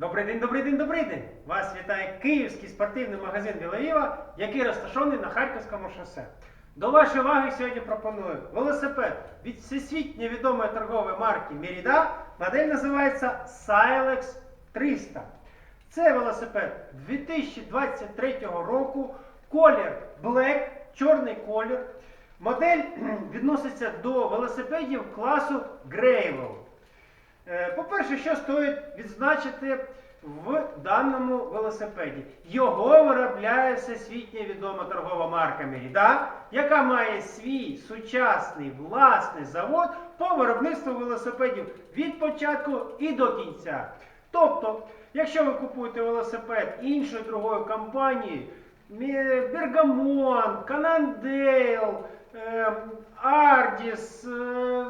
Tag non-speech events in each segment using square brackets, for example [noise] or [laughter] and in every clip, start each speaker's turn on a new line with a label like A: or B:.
A: Добрий день, добрий день, добрий день! Вас вітає київський спортивний магазин Білоїва, який розташований на Харківському шосе. До вашої уваги сьогодні пропоную велосипед від всесвітньо відомої торгової марки Merida. Модель називається Silex 300. Це велосипед 2023 року, колір Black, чорний колір. Модель [clears throat] відноситься до велосипедів класу Gravel. Е, По-перше, що стоїть відзначити в даному велосипеді? Його виробляє всесвітньо відома торгова марка Merida, яка має свій сучасний власний завод по виробництву велосипедів від початку і до кінця. Тобто, якщо ви купуєте велосипед іншої другої компанії, Бергамон, Канандейл, е, Ардіс, е,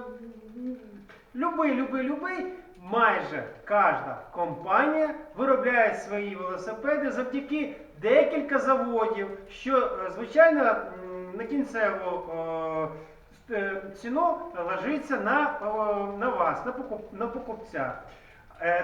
A: Любий, любий, любий, майже кожна компанія виробляє свої велосипеди завдяки декілька заводів, що, е, звичайно, на кінцеву е, е, ціну ложиться на, на вас, на, покуп, на покупця.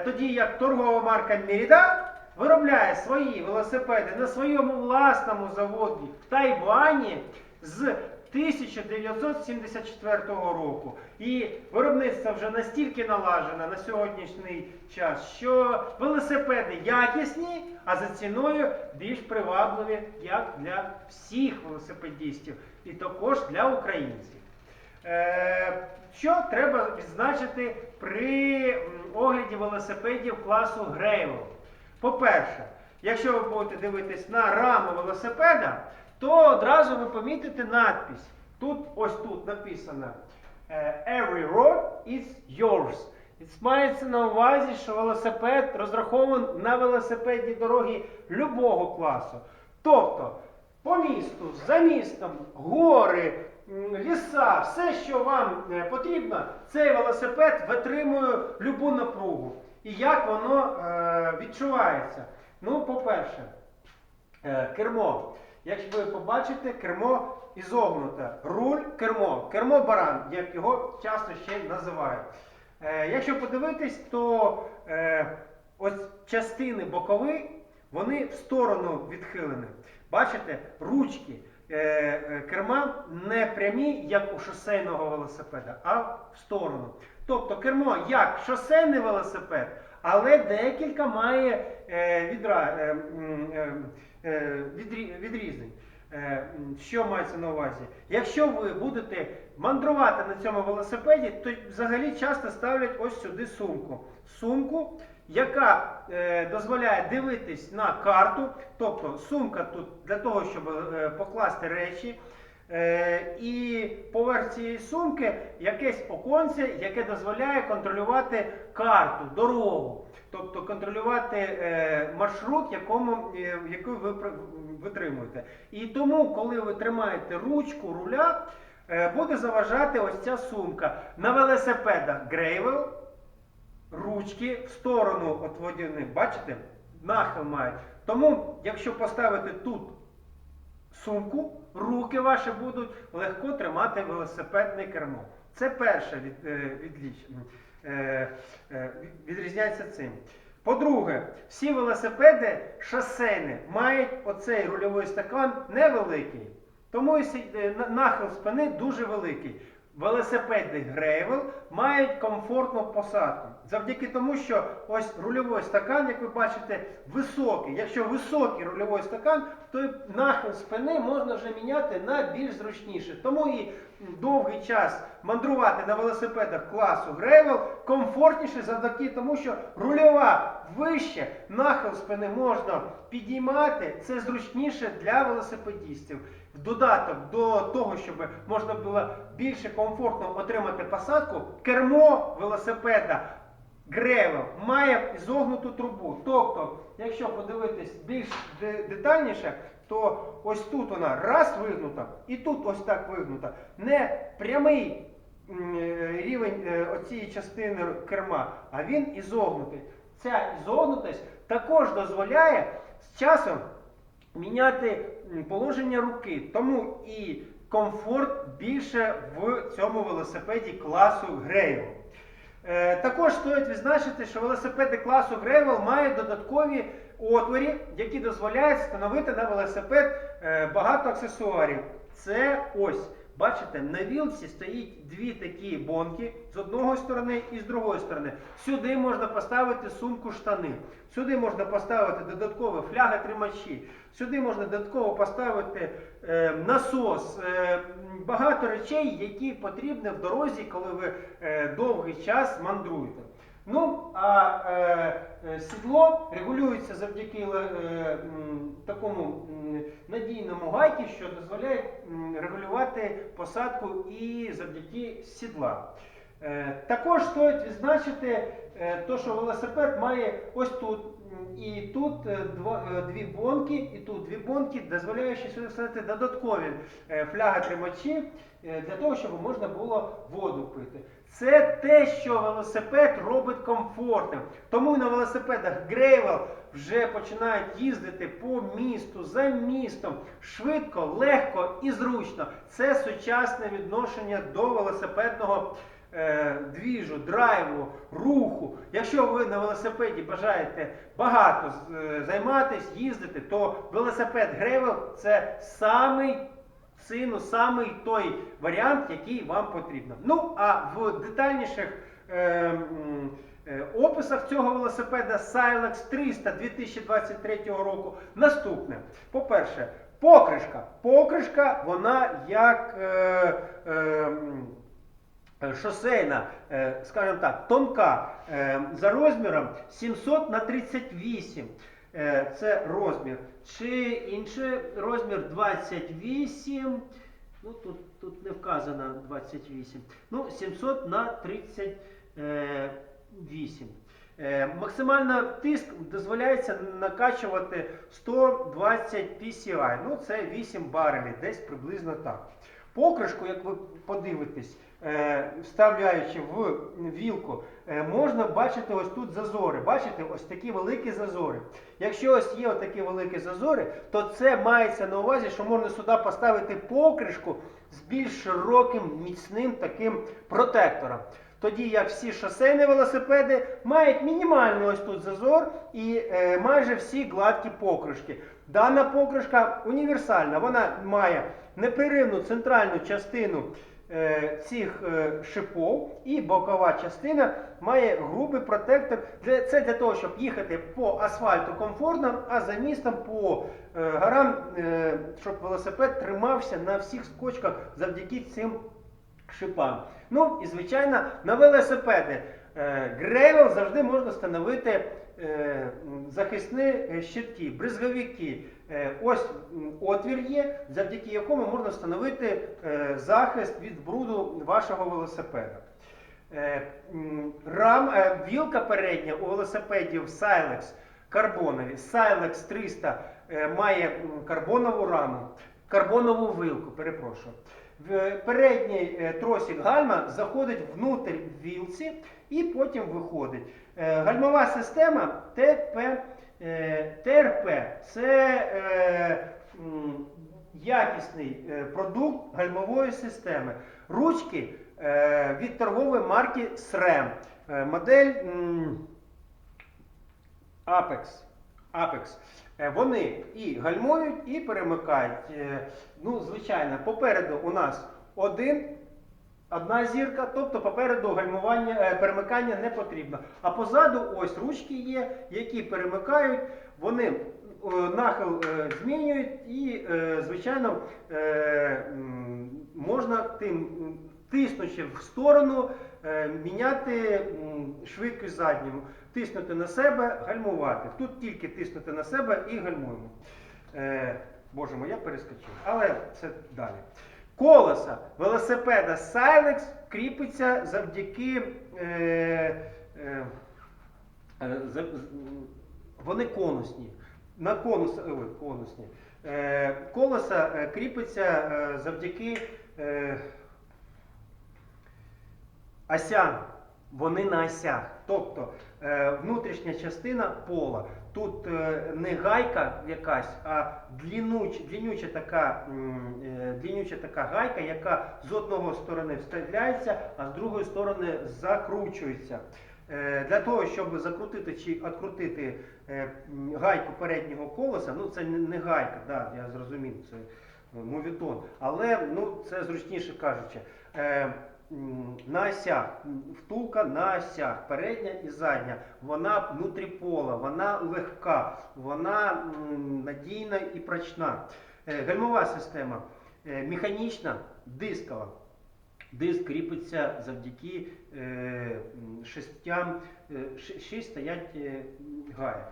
A: Тоді як торгова марка Merida виробляє свої велосипеди на своєму власному заводі в Тайвані з 1974 року. І виробництво вже настільки налажено на сьогоднішній час, що велосипеди якісні, а за ціною більш привабливі як для всіх велосипедістів, і також для українців. Е, Що треба відзначити при огляді велосипедів класу Gravel? По-перше, якщо ви будете дивитись на раму велосипеда, то одразу ви помітите надпись. Тут ось тут написано е, Every road is yours. І мається на увазі, що велосипед розрахований на велосипедні дороги любого класу. Тобто по місту, за містом, гори, ліса, все, що вам е, потрібно, цей велосипед витримує любу напругу. І як воно е, відчувається? Ну, по-перше, е, кермо. Якщо ви побачите, кермо ізогнуте. Руль, кермо, кермо баран, як його часто ще називають. Е, якщо подивитись, то е, ось частини бокові, вони в сторону відхилені. Бачите, ручки е, е, керма не прямі, як у шосейного велосипеда, а в сторону. Тобто кермо як шосейний велосипед, але декілька має е, відра, е, відрі- відрізень. М, Що мається на увазі? Якщо ви будете мандрувати на цьому велосипеді, то взагалі часто ставлять ось сюди сумку. Сумку, яка е, дозволяє дивитись на карту, тобто сумка тут для того, щоб е, покласти речі. Е, і поверх цієї сумки якесь оконце, яке дозволяє контролювати карту, дорогу, тобто контролювати е, маршрут, якому, е, який ви витримуєте. І тому, коли ви тримаєте ручку руля, буде заважати ось ця сумка. На велосипедах Gravel ручки в сторону от водяних, бачите, нахил мають. Тому, якщо поставити тут сумку, руки ваші будуть легко тримати велосипедне кермо. Це перше від, е, відліч, е, е, від- відрізняється цим. По-друге, всі велосипеди шосейні мають оцей рульовий стакан невеликий. Тому нахил спини дуже великий. Велосипеди Gravel мають комфортну посадку. Завдяки тому, що ось рульовий стакан, як ви бачите, високий. Якщо високий рульовий стакан, то нахил спини можна вже міняти на більш зручніше. Тому і довгий час мандрувати на велосипедах класу Gravel комфортніше завдяки тому, що рульова вище, нахил спини можна підіймати. Це зручніше для велосипедістів. В додаток до того, щоб можна було більше комфортно отримати посадку, кермо велосипеда Грево має зогнуту трубу. Тобто, якщо подивитись більш детальніше, то ось тут вона раз вигнута, і тут ось так вигнута. Не прямий е, рівень е, оцієї частини керма, а він ізогнутий. Ця ізогнутість також дозволяє з часом міняти положення руки. Тому і комфорт більше в цьому велосипеді класу Грейво. Е, також стоїть відзначити, що велосипеди класу Gravel мають додаткові отворі, які дозволяють встановити на велосипед е, багато аксесуарів. Це ось. Бачите, на вілці стоїть дві такі бонки з одної сторони і з другої сторони. Сюди можна поставити сумку штани. Сюди можна поставити додаткові фляги тримачі. Сюди можна додатково поставити е, насос. Е, багато речей, які потрібні в дорозі, коли ви е, довгий час мандруєте. Ну, а е, е, сідло регулюється завдяки е, такому надійному гайки, що дозволяє регулювати посадку і завдяки сідла. Е, також стоїть відзначити, е, то, що велосипед має ось тут і тут е, два, е, дві бонки, і тут дві бонки, дозволяючи сюди вставити додаткові фляги тримачі для того, щоб можна було воду пити. Це те, що велосипед робить комфортним. Тому на велосипедах Gravel вже починають їздити по місту, за містом, швидко, легко і зручно. Це сучасне відношення до велосипедного е, двіжу, драйву, руху. Якщо ви на велосипеді бажаєте багато е, займатися, їздити, то велосипед Gravel це самий сину самий той варіант, який вам потрібно. Ну, а в детальніших е, е, описах цього велосипеда Silex 300 2023 року наступне. По-перше, покришка. Покришка, вона як. Е, е, шосейна, е, скажімо так, тонка е, за розміром 700 на 38. Е, Це розмір. Чи інший розмір 28. Ну, тут, тут не вказано 28. Ну, 700 на 38. Е, Максимально тиск дозволяється накачувати 120 PCI. Ну, це 8 барелів, десь приблизно так. Покришку, як ви подивитесь, е, вставляючи в вілку, е, можна бачити ось тут зазори. Бачите, ось такі великі зазори. Якщо ось є такі великі зазори, то це мається на увазі, що можна сюди поставити покришку з більш широким, міцним таким протектором. Тоді як всі шосейні велосипеди мають мінімальний ось тут зазор і е, майже всі гладкі покришки. Дана покришка універсальна, вона має непреривну центральну частину е, цих е, шипов і бокова частина має грубий протектор. Це для того, щоб їхати по асфальту комфортно, а за містом по е, горам, е, щоб велосипед тримався на всіх скочках завдяки цим шипам. Ну і звичайно, на велосипеди е, Грейвел завжди можна встановити е, захисні е, щитки, бризговики. Е, Ось отвір є, завдяки якому можна встановити е, захист від бруду вашого велосипеда. Е, Рам, вілка передня у велосипедів Silex карбонові. Silex 300 е, має карбонову раму, карбонову вилку, перепрошую. Передній тросик гальма заходить внутрь вілці і потім виходить. Гальмова система ТП, е, ТРП це е, якісний е, продукт гальмової системи. Ручки від торгової марки SRAM. Модель Apex. Apex. Вони і гальмують, і перемикають. Ну, звичайно, попереду у нас один, одна зірка, тобто попереду гальмування, е, перемикання не потрібно. А позаду ось ручки є, які перемикають, вони е, нахил е, змінюють і, звичайно, можна тим тиснучи в сторону, міняти швидкість задньому, тиснути на себе, гальмувати. Тут тільки тиснути на себе і гальмуємо. Боже мой, я перескочив, але це далі. Колеса велосипеда Silex кріпиться завдяки. Е, е, е, вони конусні. На конус, ой, конусні. Е, колеса е, кріпиться е, завдяки е, осям. вони на осях. Тобто е, внутрішня частина пола. Тут е, не гайка якась, а длінуч, длінюча, така, е, длінюча така гайка, яка з одного сторони вставляється, а з другої сторони закручується. Е, Для того, щоб закрутити чи відкрутити гайку переднього колеса, ну це не гайка, да, я зрозумів, це мовітон, але ну, це зручніше кажучи. На осях, втулка на осях, передня і задня, вона внутріпола, вона легка, вона надійна і прочна. Е, Гальмова система е, механічна, дискова. Диск кріпиться завдяки е, шестям, шість стоять гая.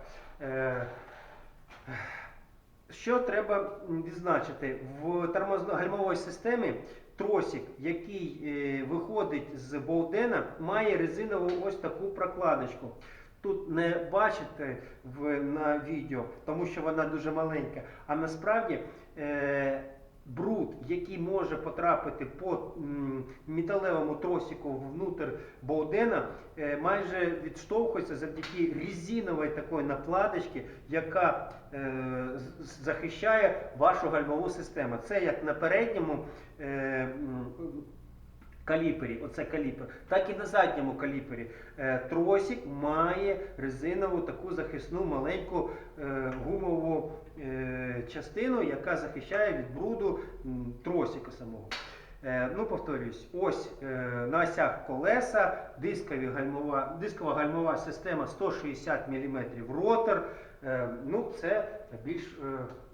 A: Що треба відзначити? В тормозно-гальмовій системі тросик, який е, виходить з болдена, має резинову ось таку прокладочку. Тут не бачите в, на відео, тому що вона дуже маленька. А насправді е, бруд, який може потрапити по металевому тросику внутрь болдена, е, майже відштовхується завдяки резиновій такої накладочці, яка е, захищає вашу гальмову систему. Це як на передньому. Каліпері, оце каліпер, так і на задньому каліпері. Е, тросик має резинову таку захисну маленьку е, гумову е, частину, яка захищає від бруду тросика самого. Ну, повторюсь, ось на осях колеса, дискові гальмова, дискова гальмова система 160 мм ротор. Ну, це більш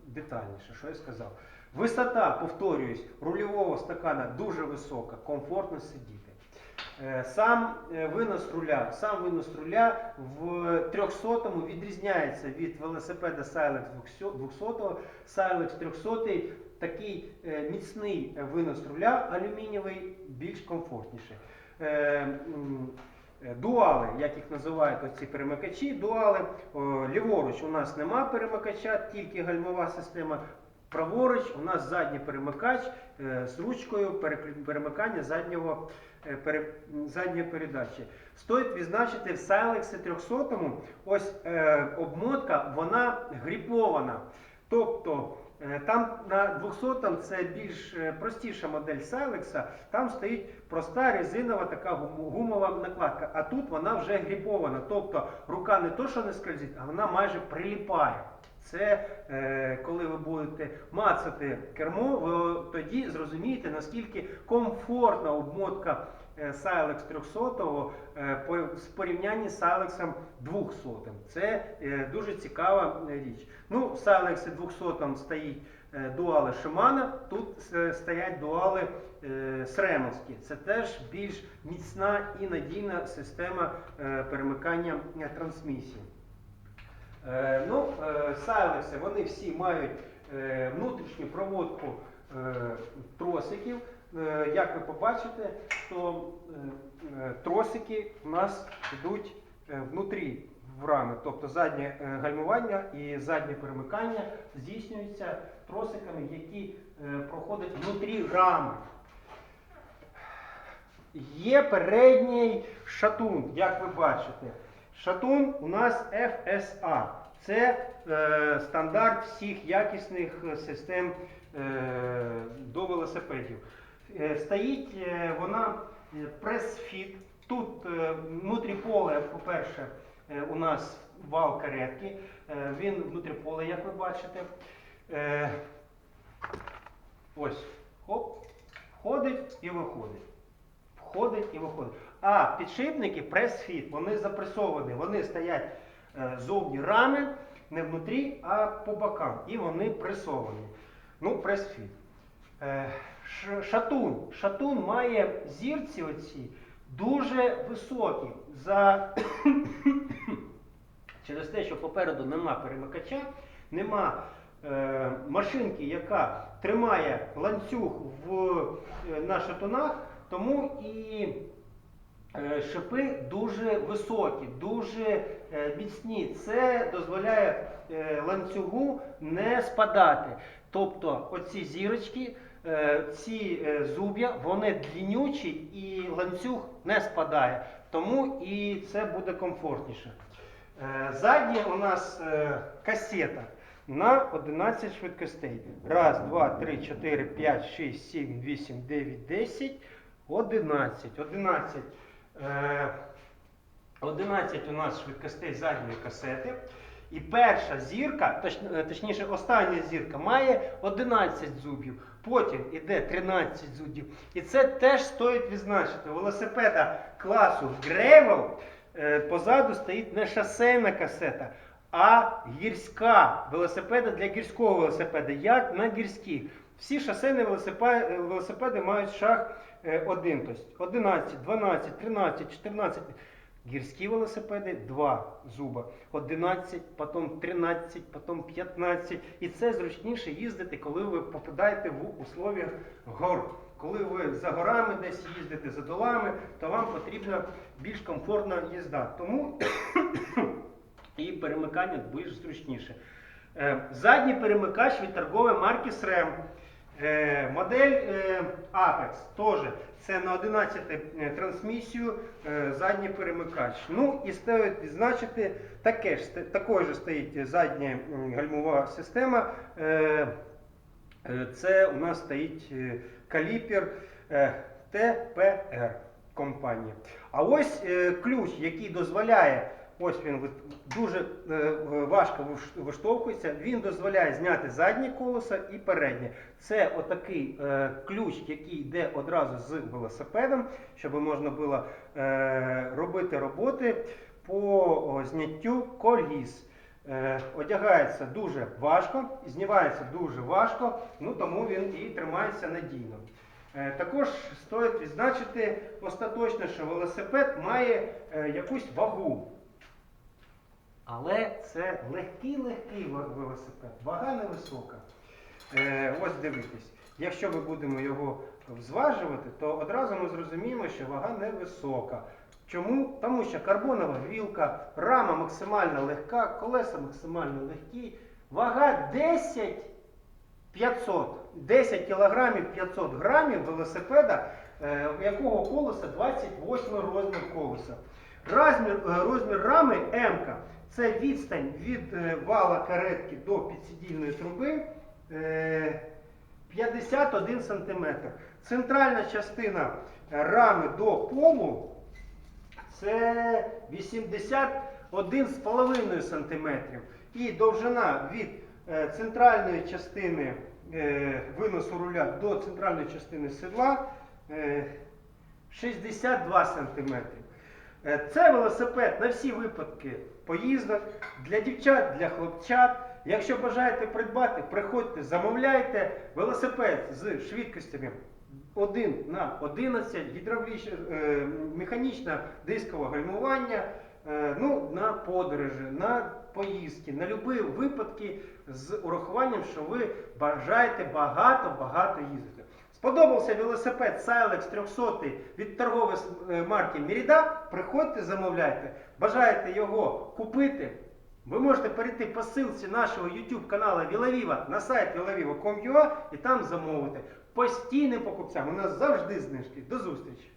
A: детальніше, що я сказав. Висота, повторююсь, рульового стакана дуже висока, комфортно сидіти. Е, Сам е, винос руля, сам винос руля в 300-му відрізняється від велосипеда Silex 200-го. Silex 300 такий е, міцний винос руля алюмінієвий, більш комфортніший. Дуали, як їх називають оці перемикачі, дуали. Ліворуч у нас нема перемикача, тільки гальмова система. Праворуч у нас задній перемикач е, з ручкою перемикання заднього, е, задньої передачі. Стоїть відзначити в Silex 300 ось е, обмотка, вона гріпована. Тобто там на 200 це більш простіша модель Silex, там стоїть проста резинова така гумова накладка, а тут вона вже гріпована. Тобто рука не то, що не скользить, а вона майже приліпає. Це е, коли ви будете мацати кермо, ви тоді зрозумієте, наскільки комфортна обмотка е, Silex 300 е, по- в порівнянні з Silex 200. Це е, дуже цікава е, річ. Ну, в Silex 200 стоїть е, дуали Shimano, тут е, стоять дуали е, Сремовські. Це теж більш міцна і надійна система е, перемикання е, трансмісії. Е, ну, е, Сайлекси, вони всі мають е, внутрішню проводку тросиків. Як ви побачите, то тросики у нас йдуть внутрі в рами, тобто заднє гальмування і заднє перемикання здійснюються тросиками, які проходять внутрі рами. Є передній шатун, як ви бачите. Шатун у нас FSA. Це е, стандарт всіх якісних е, систем е, до велосипедів. Е, стоїть е, вона е, прес-фіт. Тут е, внутрі поле, по-перше, е, у нас вал каретки. Е, він внутрі поле, як ви бачите. Е, ось, хоп, входить і виходить входить і виходить. А підшипники прес-фіт, вони запресовані, вони стоять е, зовні рами, не внутрі, а по бокам. І вони пресовані. Ну, прес-фіт. Е, шатун. Шатун має зірці оці дуже високі. За... [coughs] Через те, що попереду нема перемикача, нема е, машинки, яка тримає ланцюг в, е, на шатунах, тому і е, шипи дуже високі, дуже е, міцні. Це дозволяє е, ланцюгу не спадати. Тобто оці зірочки, ці зуб'я, вони длінючі і ланцюг не спадає. Тому і це буде комфортніше. Заднє у нас касета на 11 швидкостей. Раз, два, три, чотири, п'ять, шість, сім, вісім, дев'ять, десять, 11. 11 11 у нас швидкостей задньої касети. І перша зірка, точ, е, точніше, остання зірка має 11 зубів, потім іде 13 зубів. І це теж стоїть відзначити. Велосипеда класу Гревел е, позаду стоїть не шосейна касета, а гірська велосипеда для гірського велосипеда, як на гірській. Всі шосейні велосипеди мають шах. 11, 11, 12, 13, 14. Гірські велосипеди 2 зуба, 11, потім 13, потім 15. І це зручніше їздити, коли ви попадаєте в услов'я гор. Коли ви за горами десь їздите, за долами, то вам потрібна більш комфортна їзда. Тому [coughs] і перемикання більш зручніше. Е, задній перемикач від торгової марки Срем. Е, Модель е, Apex теж. Це на 11 е, трансмісію задній перемикач. Ну і стоїть відзначити, таке ж, такою ж стоїть задня гальмова система. Це у нас стоїть каліпер ТПР компанія. А ось ключ, який дозволяє, ось він дуже е, важко виштовхується, він дозволяє зняти заднє колесо і переднє. Це отакий е, ключ, який йде одразу з велосипедом, щоб можна було е, робити роботи по зняттю коліс. Одягається дуже важко, знімається дуже важко, ну тому він і тримається надійно. Також стоїть відзначити остаточно, що велосипед має якусь вагу. Але це легкий-легкий велосипед, вага невисока. Е, ось дивитесь, якщо ми будемо його зважувати, то одразу ми зрозуміємо, що вага невисока. Чому? Тому що карбонова грілка, рама максимально легка, колеса максимально легкі, вага 10 500, 10 кілограмів 500 грамів велосипеда, е, у якого колеса 28 розмір колеса. Розмір, е, розмір рами М це відстань від е, вала каретки до підсидільної труби е, 51 см. Центральна частина е, рами до полу це 81,5 см. І довжина від е, центральної частини е, виносу руля до центральної частини седла е, 62 см. Е, Це велосипед на всі випадки поїздок для дівчат, для хлопчат. Якщо бажаєте придбати, приходьте, замовляйте велосипед з швидкостями 1 на 11, гідравлічне, е, механічне дискове гальмування, е, ну, на подорожі, на поїздки, на будь-які випадки з урахуванням, що ви бажаєте багато-багато їздити. Сподобався велосипед Silex 300 від торгової е, марки Міріда. Приходьте, замовляйте. Бажаєте його купити? Ви можете перейти по ссылці нашого YouTube каналу Вілавіва на сайт vilaviva.com.ua і там замовити. Постійним покупцям у нас завжди знижки. До зустрічі!